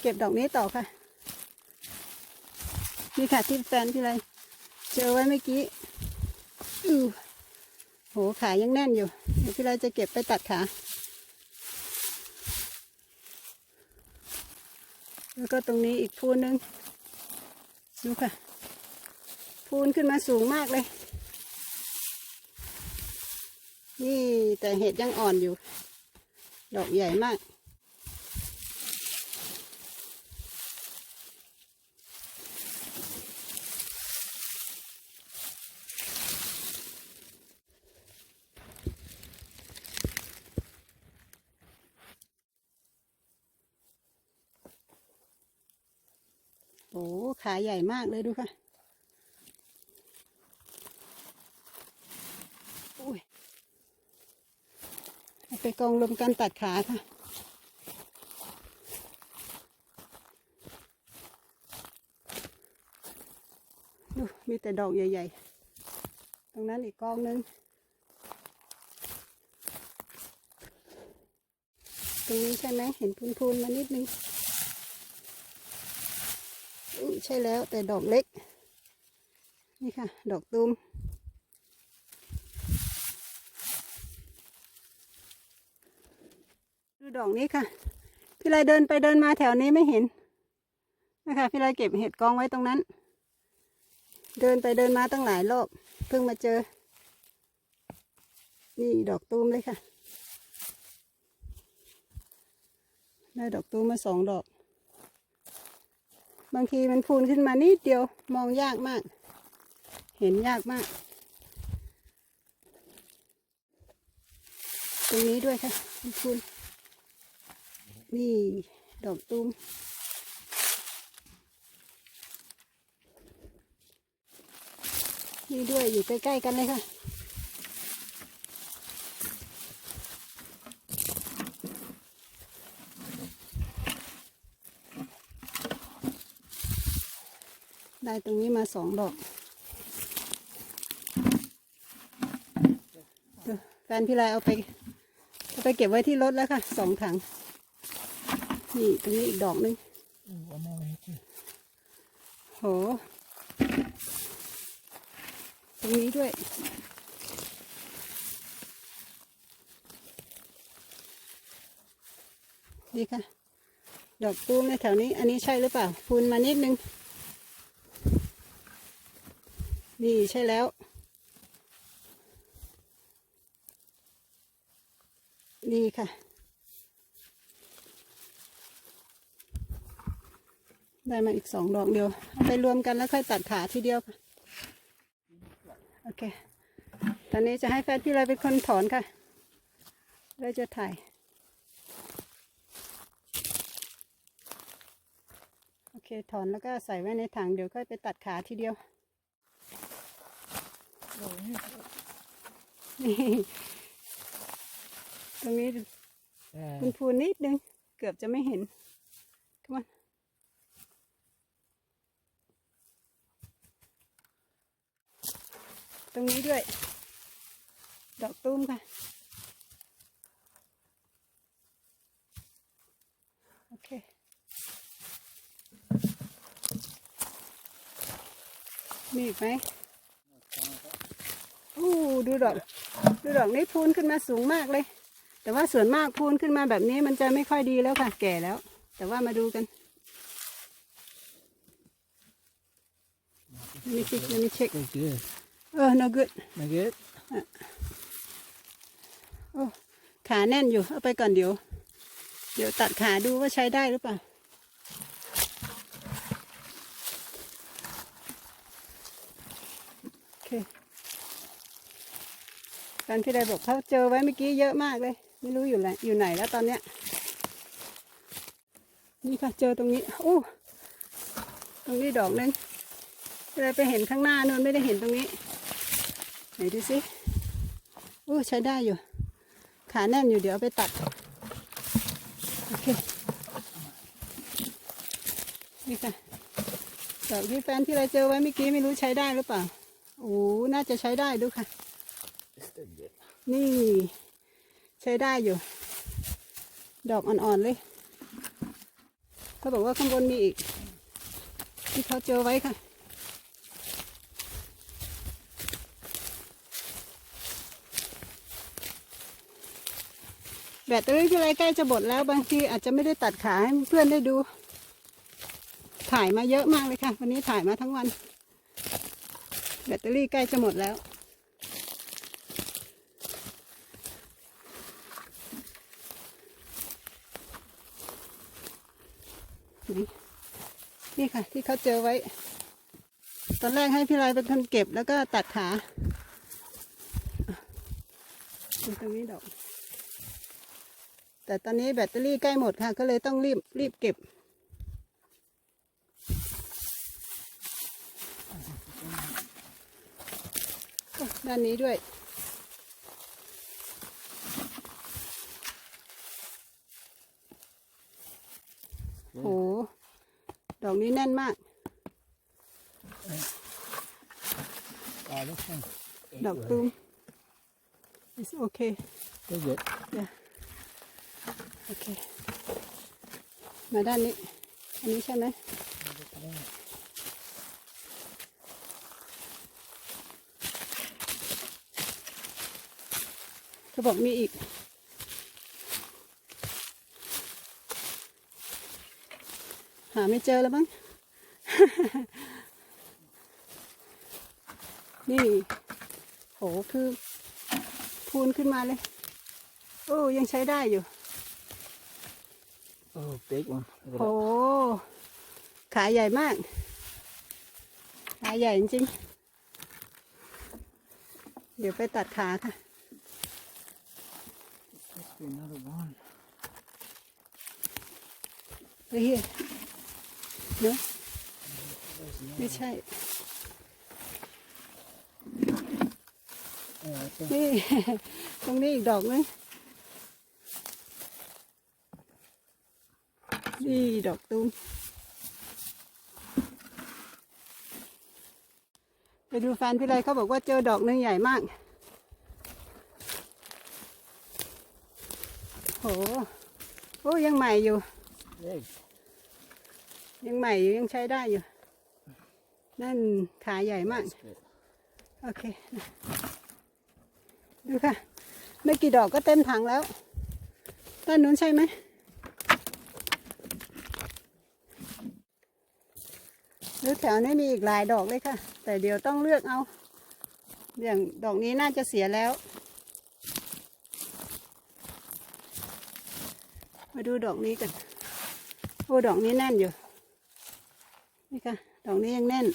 เก็บดอกนี้ต่อค่ะ นี่ค่ะที่แฟนที่ไรเจอไว้เมื่อกี้อือโหขายังแน่นอยู่เดี๋ยวพี่ไรจะเก็บไปตัดขา แล้วก็ตรงนี้อีกพูนหนึ่งดูค่ะ พูนขึ้นมาสูงมากเลย นี่แต่เห็ดยังอ่อนอยู่ ดอกใหญ่มาก โอ้ ขาใหญ่มากเลยดูค่ะอุ้ยไปกองรวมกันตัดขาค่ะดูมีแต่ดอกใหญ่ ๆ ตรงนั้นอีกกองหนึง ตรงนี้ใช่ไหมเห็นพูนๆมานิดนึง ใช่แล้วแต่ดอกเล็ก นี่ค่ะ ดอกตูมดูดอกนี้ค่ะ พี่ไรเดินไปเดินมาแถวนี้ไม่เห็น นะคะ พี่ไรเก็บเห็ดกองไว้ตรงนั้น เดินไปเดินมาตั้งหลายรอบเพิ่งมาเจอ นี่ดอกตูมเลยค่ะ ได้ดอกตูมมาสองดอก บางทีมันพูนขึ้นมานิดเดียวมองยากมาก เห็นยากมาก ตรงนี้ด้วยค่ะมันพูนนี่ดอกตูมนี่ด้วยอยู่ใกล้ๆกันเลยค่ะ ได้ตรงนี้มาสองดอกแฟนพี่ลายเอาไปเอาไปเก็บไว้ที่รถแล้วค่ะสองถัง นี่ตรงนี้อีกดอกหนึงโห ตรงนี้ด้วยดีค่ะ ดอกตูมในแถวนี้ อันนี้ใช่หรือเปล่า พูนมานิดนึง นี่ใช่แล้ว นี่ค่ะ ได้มาอีกสองดอกเดียวเอาไปรวมกันแล้วค่อยตัดขาทีเดียวค่ะ โอเค ตอนนี้จะให้แฟนพี่เราเป็นคนถอนค่ะเราจะถ่าย โอเค ถอนแล้วก็ใส่ไว้ในถังเดี๋ยวค่อยไปตัดขาทีเดียว นี่ตรงนี้คุณพูนนิดนึง เกือบจะไม่เห็น come on ตรงนี้ด้วย ดอกตุ้มค่ะ โอเคมีอีกไหม โอ้ดูดอก ดูดอกนี้พูนขึ้นมาสูงมากเลย แต่ว่าส่วนมากพูนขึ้นมาแบบนี้มันจะไม่ค่อยดีแล้วค่ะ แก่แล้ว แต่ว่ามาดูกันนี่เช็คนี่เช็ค That's good. เออ no good Not good? โอ้ขาแน่นอยู่ เอาไปก่อนเดี๋ยว เดี๋ยวตัดขาดูว่าใช้ได้หรือเปล่า โอเค การที่ได้บอกเขาเจอไว้เมื่อกี้เยอะมากเลย ไม่รู้อยู่ไหนอยู่ไหนแล้วตอนเนี้ย นี่ค่ะเจอตรงนี้โอ้ตรงนี้ดอกนึงเลยได้ไปเห็นข้างหน้านู่นไม่ได้เห็นตรงนี้ไหนดูสิโอ้ใช้ได้อยู่ ขาแน่นอยู่เดี๋ยวไปตัดโอเคนี่ค่ะดอกที่แฟนที่เราเจอไว้เมื่อกี้ไม่รู้ใช้ได้หรือเปล่าโอ้น่าจะใช้ได้ดูค่ะ นี่ ใช้ได้อยู่ ดอกอ่อนๆเลยเขาบอกว่าข้างบนมีอีก ที่เขาเจอไว้ค่ะ แบตเตอรี่ที่ไรใกล้จะหมดแล้วบางทีอาจจะไม่ได้ตัดขาให้เพื่อนได้ดู ถ่ายมาเยอะมากเลยค่ะ วันนี้ถ่ายมาทั้งวัน แบตเตอรี่ใกล้จะหมดแล้ว นี่นี่ค่ะ ที่เขาเจอไว้ ตอนแรกให้พี่ลายเป็นคนเก็บแล้วก็ตัดขาตรงนี้ดอก แต่ตอนนี้แบตเตอรี่ใกล้หมดค่ะ ก็เลยต้องรีบรีบเก็บด้านนี้ด้วยโห ดอกนี้แน่นมาก Yeah, this one. ดอกตูม is okay Is it? โอเคมาด้านนี้ อันนี้ใช่ไหมเขาบอกมีอีกาไม่เจอแล้วมั้ง นี่ โห คือ พูนขึ้นมาเลย โอ้ยังใช้ได้อยู่ Oh, big one. Look โห at ขาใหญ่มาก ขาใหญ่จริงๆเดี๋ยวไปตัดขาค่ะ that. Must be another one. ไป เนะไม่ใช่ นี่ ตรงนี้อีกดอกนึงนี่ดอกตูมไปดูแฟนพี่ไรเขาบอกว่าเจอดอกหนึงใหญ่มาก โห โอ้ยังใหม่อยู่ ยังใหม่อยู่ยังใช้ได้อยู่ นั่นขาใหญ่มาก โอเค ดูค่ะ ไม่กี่ดอกก็เต็มถังแล้วต้นนู้นใช่ไหม ดูแถวนี้มีอีกหลายดอกเลยค่ะ แต่เดี๋ยวต้องเลือกเอา อย่างดอกนี้น่าจะเสียแล้ว มาดูดอกนี้กัน โอ้ ดอกนี้แน่นอยู่ นี่ค่ะ ดอกนี้ยังแน่น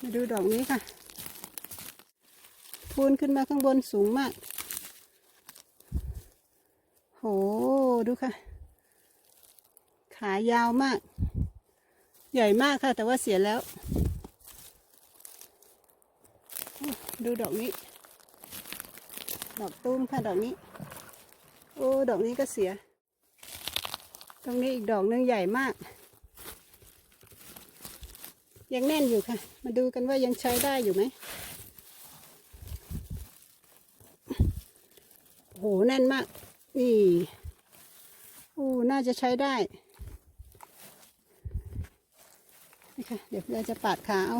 มาดูดอกนี้ค่ะ พูนขึ้นมาข้างบนสูงมาก โห ดูค่ะ ขายาวมาก ใหญ่มากค่ะ แต่ว่าเสียแล้ว ดูดอกนี้ ดอกตุ้มค่ะ ดอกนี้ โอ้ ดอกนี้ก็เสีย ตรงนี้อีกดอกหนึงใหญ่มาก ยังแน่นอยู่ค่ะ มาดูกันว่ายังใช้ได้อยู่ไหมโหแน่นมาก นี่โอ้น่าจะใช้ได้นี่ค่ะเดี๋ยวเราจะปาดขาเอา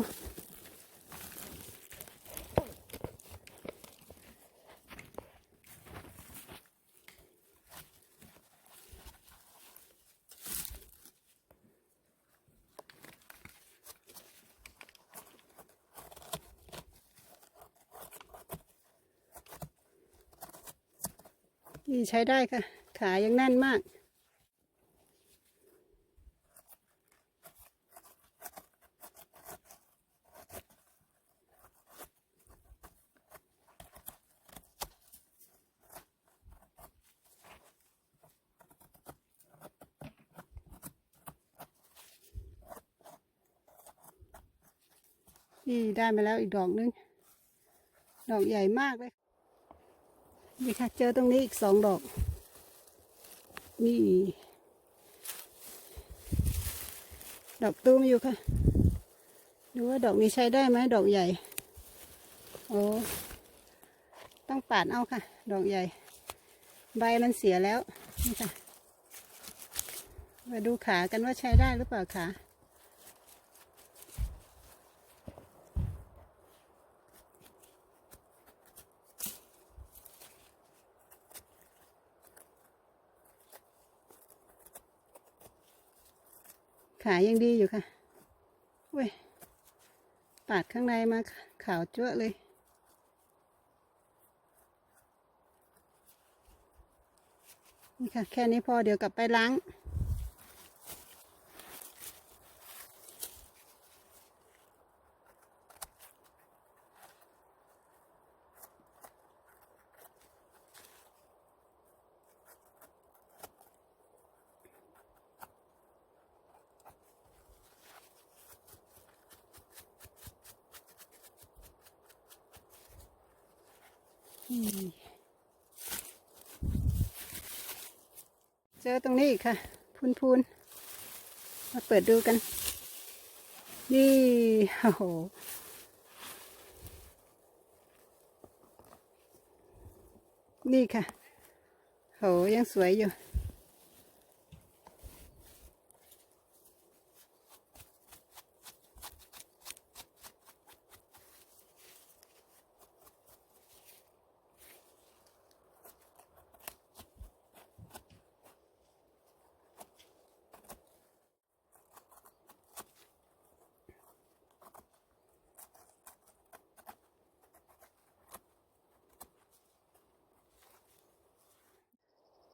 ี่ใช้ได้ค่ะ ขายังแน่นมากนี่ได้มาแล้วอีกดอกนึง ดอกใหญ่มากเลย นี่ค่ะ เจอตรงนี้อีกสองดอก นี่ ดอกตูมอยู่ค่ะ ดูว่าดอกนี้ใช้ได้ไหมดอกใหญ่ โอ้ต้องปาดเอาค่ะ ดอกใหญ่ ใบมันเสียแล้ว นี่ค่ะ มาดูขากันว่าใช้ได้หรือเปล่าขา ขายังดีอยู่ค่ะเว้ยปาดข้างในมาขาวจ้วะเลยนี่ค่ะ แค่นี้พอเดี๋ยวกลับไปล้าง เจอตรงนี้อีกค่ะ พูนพูนมาเปิดดูกัน นี่โอ้โหนี่ค่ะโหยังสวยอยู่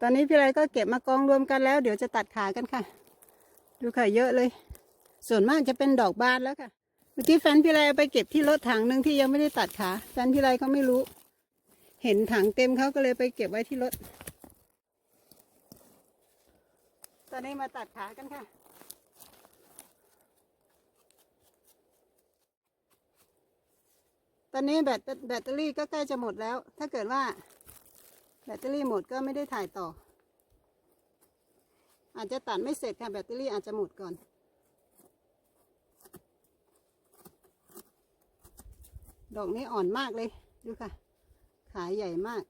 ตอนนี้พี่ไรก็เก็บมากองรวมกันแล้ว เดี๋ยวจะตัดขากันค่ะ ดูค่ะเยอะเลย ส่วนมากจะเป็นดอกบานแล้วค่ะ เมื่อกี้แฟนพี่ไรเอาไปเก็บที่รถถังหนึ่งที่ยังไม่ได้ตัดขาแฟนพี่ไรเขาไม่รู้ เห็นถังเต็มเขาก็เลยไปเก็บไว้ที่รถ ตอนนี้มาตัดขากันค่ะตอนนี้แบตแบตเตอรี่ก็ใกล้จะหมดแล้ว ถ้าเกิดว่า แบตเตอรี่หมดก็ไม่ได้ถ่ายต่อ อาจจะตัดไม่เสร็จค่ะแบตเตอรี่อาจจะหมดก่อนดอกนี้อ่อนมากเลย ดูค่ะ ขายใหญ่มาก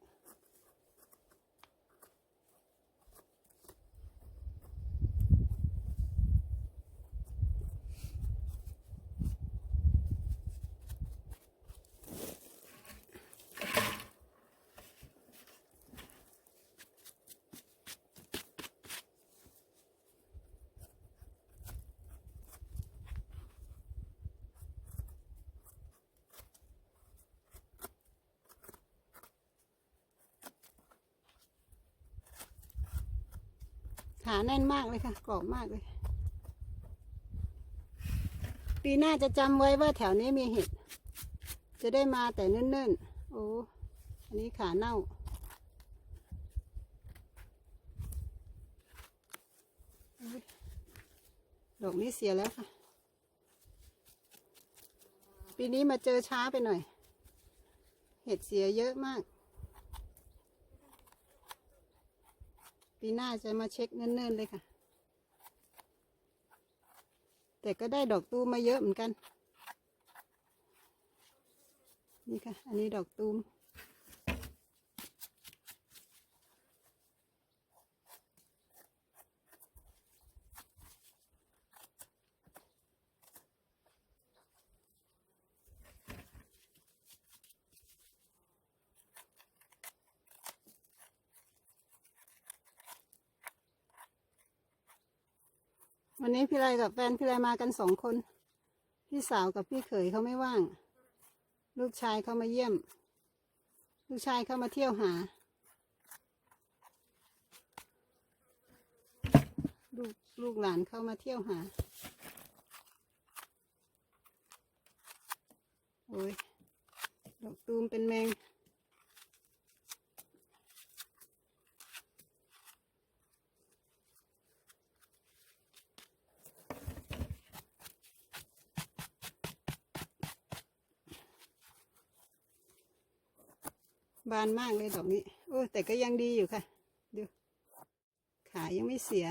ขาแน่นมากเลยค่ะกรอบมากเลย ปีหน้าจะจำไว้ว่าแถวนี้มีเห็ด จะได้มาแต่เนิ่นๆ โอ้ อันนี้ขาเน่าอดอกนี้เสียแล้วค่ะ ปีนี้มาเจอช้าไปหน่อย เห็ดเสียเยอะมาก ปีหน้าจะมาเช็คเนิ่นๆเลยค่ะ แต่ก็ได้ดอกตูมมาเยอะเหมือนกัน นี่ค่ะ อันนี้ดอกตูม วันนี้พี่ไรกับแฟนพี่ไรมากันสองคน พี่สาวกับพี่เขยเขาไม่ว่าง ลูกชายเขามาเยี่ยม ลูกชายเขามาเที่ยวหา ลูกลูกหลานเขามาเที่ยวหา โอ้ยดอกตูมเป็นแมง บานมากเลยดอกนี้โอ้แต่ก็ยังดีอยู่ค่ะ ดู ขายังไม่เสีย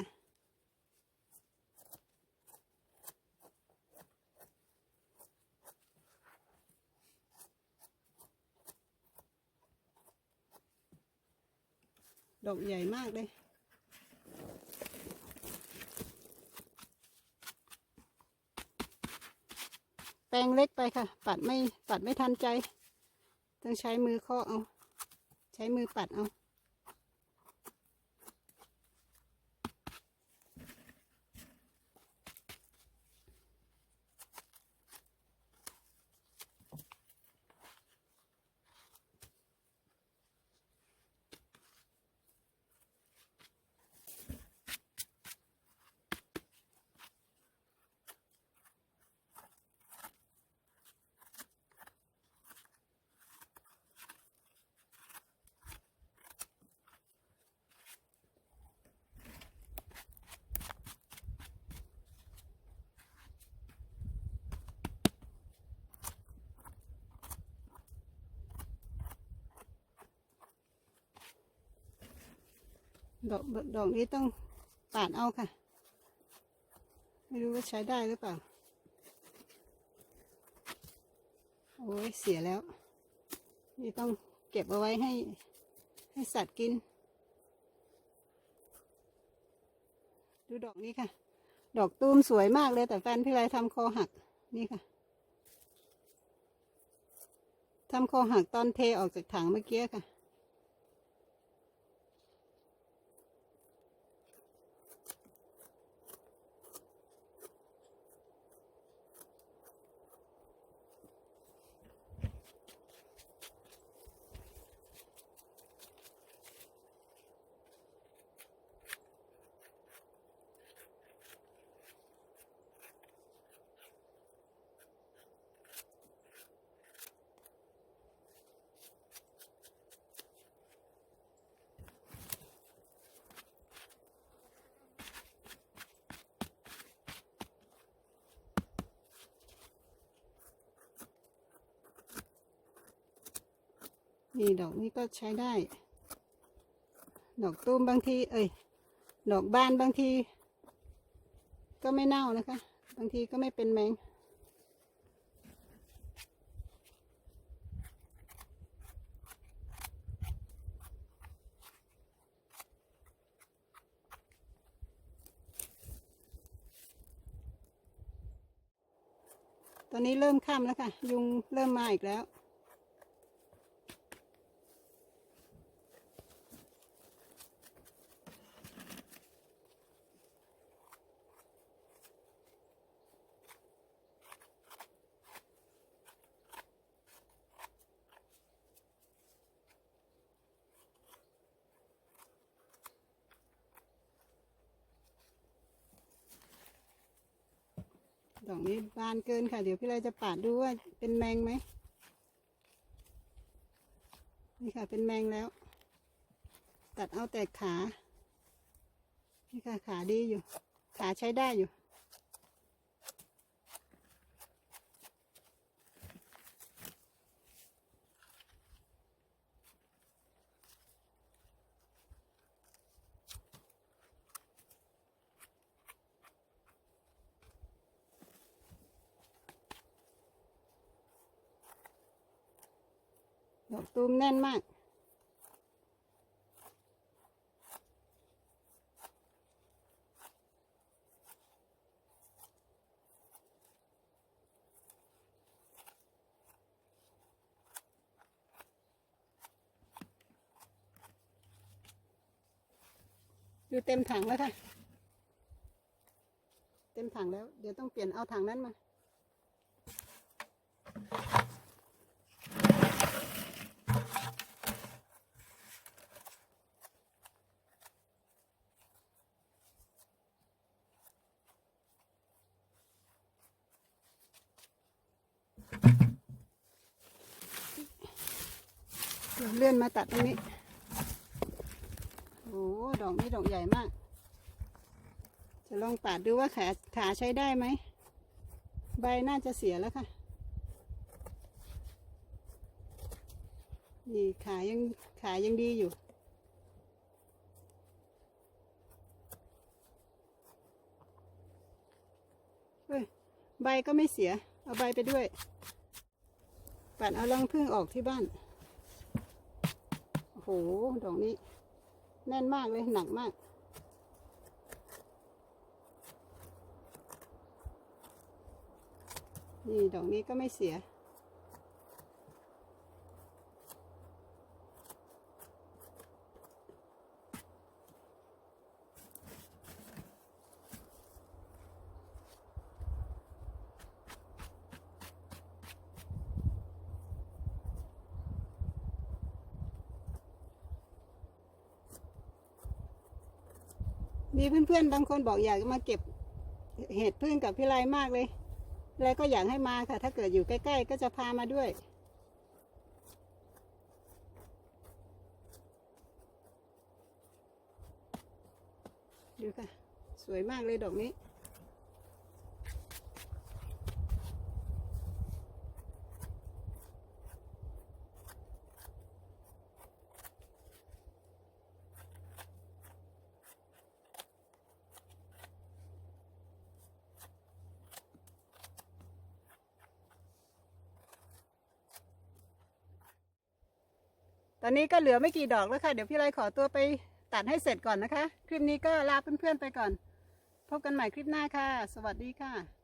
ดอกใหญ่มากเลยแปลงเล็กไปค่ะ ปัดไม่ปัดไม่ทันใจ ต้องใช้มือเคาะเอา ใช้มือปัดเอา ดอกดอกนี้ต้องปาดเอาค่ะ ไม่รู้ว่าใช้ได้หรือเปล่า โอ้ยเสียแล้ว นี่ต้องเก็บเอาไว้ให้ ให้สัตว์กิน ดูดอกนี้ค่ะ ดอกตูมสวยมากเลยแต่แฟนพี่ไรทำคอหักนี่ค่ะทำคอหักตอนเทออกจากถังเมื่อกี้ค่ะี่ดอกนี้ก็ใช้ได้ ดอกตูมบางที เอ้ย ดอกบานบางที ก็ไม่เน่านะคะ บางทีก็ไม่เป็นแมงตอนนี้เริ่มค่ำแล้วค่ะ ยุงเริ่มมาอีกแล้ว บานเกินค่ะ เดี๋ยวพี่ไรจะปาดดูว่าเป็นแมงไหมนี่ค่ะ เป็นแมงแล้ว ตัดเอาแต่ขา นี่ค่ะ ขาดีอยู่ ขาใช้ได้อยู่ ดอกตูมแน่นมาก อยู่เต็มถังแล้วค่ะ เต็มถังแล้ว เดี๋ยวต้องเปลี่ยนเอาถังนั้นมา เลื่อนมาตัดตรงนี้ โอ้ดอกนี้ดอกใหญ่มาก จะลองปาดดูว่าขาขาใช้ได้ไหม ใบน่าจะเสียแล้วค่ะ นี่ขายังขายังดีอยู่เฮ้ยใบก็ไม่เสีย เอาใบไปด้วย ปัดเอารังพึ่งออกที่บ้าน โอ้โหดอกนี้แน่นมากเลยหนักมากนนี่ดอกนี้ก็ไม่เสีย มีเพื่อนๆบางคนบอกอยากมาเก็บเห็ดพึ่งกับพี่ไรมากเลย แล้วก็อยากให้มาค่ะ ถ้าเกิดอยู่ใกล้ ๆ ก็จะพามาด้วย ดูค่ะ สวยมากเลยดอกนี้ ตอนนี้ก็เหลือไม่กี่ดอกแล้วค่ะ เดี๋ยวพี่ไรขอตัวไปตัดให้เสร็จก่อนนะคะ คลิปนี้ก็ลาเพื่อนๆไปก่อน พบกันใหม่คลิปหน้าค่ะ สวัสดีค่ะ